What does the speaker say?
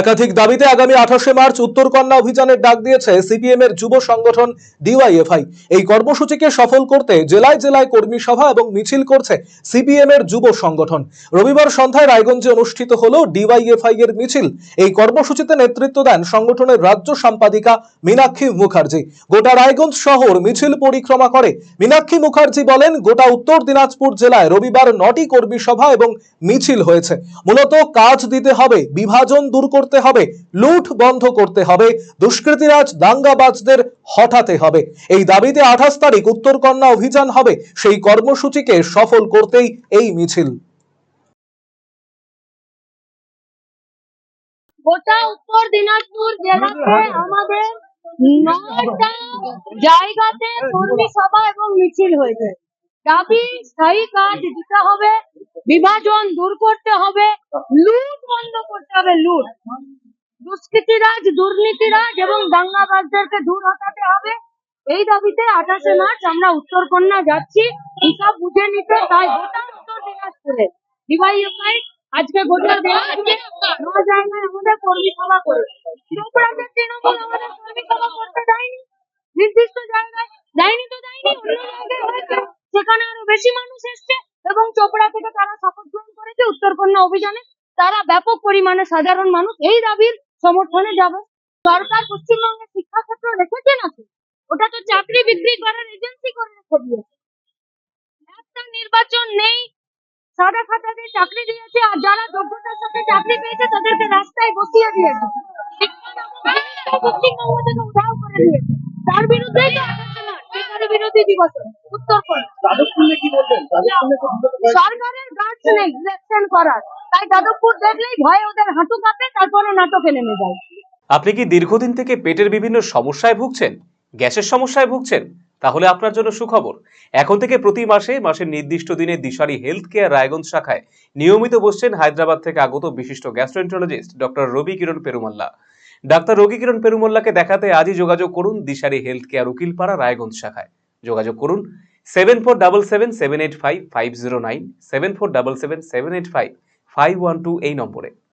একাধিক দাবিতে আগামী আঠাশে মার্চ উত্তরকন্যা অভিযানের ডাক দিয়েছে সিপিএম এর যুব সংগঠন ডিওয়াইএফআই। এই কর্মসূচিকে সফল করতে জেলায় জেলায় কর্মী সভা এবং মিছিল করছে সিপিএম এর যুব সংগঠন। রবিবার সন্ধ্যায় রায়গঞ্জে অনুষ্ঠিত হলো ডিওয়াইএফআই এর মিছিল। এই কর্মসূচিতে নেতৃত্ব দেন সংগঠনের রাজ্য সম্পাদিকা মীনাক্ষী মুখার্জি। গোটা রায়গঞ্জ শহর মিছিল পরিক্রমা করে। মীনাক্ষী মুখার্জি বলেন, গোটা উত্তর দিনাজপুর জেলায় রবিবার নটি কর্মী সভা এবং মিছিল হয়েছে। মূলত কাজ দিতে হবে, বিভাজন দূর করতে হবে লুট বন্ধ করতে হবে দুষ্কৃতীরাজ দাঙ্গাবাজদের হটাতে হবে। এই দাবিতে আঠাশ তারিখ উত্তরকন্যা অভিযান হবে সেই কর্মসূচিকে সফল করতেই এই মিছিল। গোটা উত্তর দিনাজপুর জেলাতে আমাদের নয়টা জায়গাতে কর্মী সভা এবং মিছিল হয়েছে। দাবি স্থায়ী কাজ দিতে হবে বিভাজন দূর করতে হবে, লুট বন্ধ করতে হবে, লুট। দুষ্কৃতিরাজ, দুর্নীতিরাজ এবং দাঙ্গাবাজদেরকে দূর হটাতে হবে। এই দাবিতে আঠাশে মার্চ আমরা উত্তরকন্যা যাচ্ছি। হিসাব বুঝে নিতে তাই গোটা উত্তর দিনাজপুরে। আজকে গোটা দিনাজপুরে কর্মী সভা নির্দিষ্ট জায়গায় দেয়নি তো দেয়নি সেখানে আরও বেশি মানুষ এসছে। এবং চোপড়া থেকে তারা শপথ গ্রহণ করেছে উত্তরকন্যা অভিযানে। তারা ব্যাপক পরিমাণে সাধারণ মানুষ। এই দাবির সমর্থনে যাবে। সরকার পশ্চিমবঙ্গের শিক্ষা ক্ষেত্র রেখেছে নাকি? ওটা তো চাকরি বিক্রি করার এজেন্সি করে রেখে দিয়েছে। নির্বাচন নেই। সাদা খাতাতে চাকরি দিয়েছে আর যারা যোগ্যতার সাথে চাকরি পেয়েছে তাদেরকে রাস্তায় বসিয়ে দিয়েছে। পশ্চিমবঙ্গ থেকে উধাও করে দিয়েছে। তার বিরুদ্ধেই তো বিরোধী দিবস কয়েক- সরকারের গাছ নেই ইলেকশন করার। তাই যাদবপুর দেখলেই ভয়ে ওদের হাঁটু কাঁপে তারপরে নাটকে নেমে যায়। আপনি কি দীর্ঘদিন থেকে পেটের বিভিন্ন সমস্যায় ভুগছেন? গ্যাসের সমস্যায় ভুগছেন? তাহলে আপনার জন্য সুখবর। এখন থেকে প্রতি মাসে মাসের নির্দিষ্ট দিনে দিশারি হেলথ কেয়ার রায়গঞ্জ শাখায় নিয়মিত বসছেন হায়দ্রাবাদ থেকে আগত বিশিষ্ট gastroenterologist doctor Ravi Kiran Perumalla. Doctor Ravi Kiran পেরুমল্লাকে দেখাতে আজই যোগাযোগ করুন দিশারি হেলথ কেয়ার উকিলপাড়া রায়গঞ্জ শাখায়। যোগাযোগ করুন। Seven four double seven seven eight five five zero nine seven four double seven seven eight five five one two এই নম্বরে।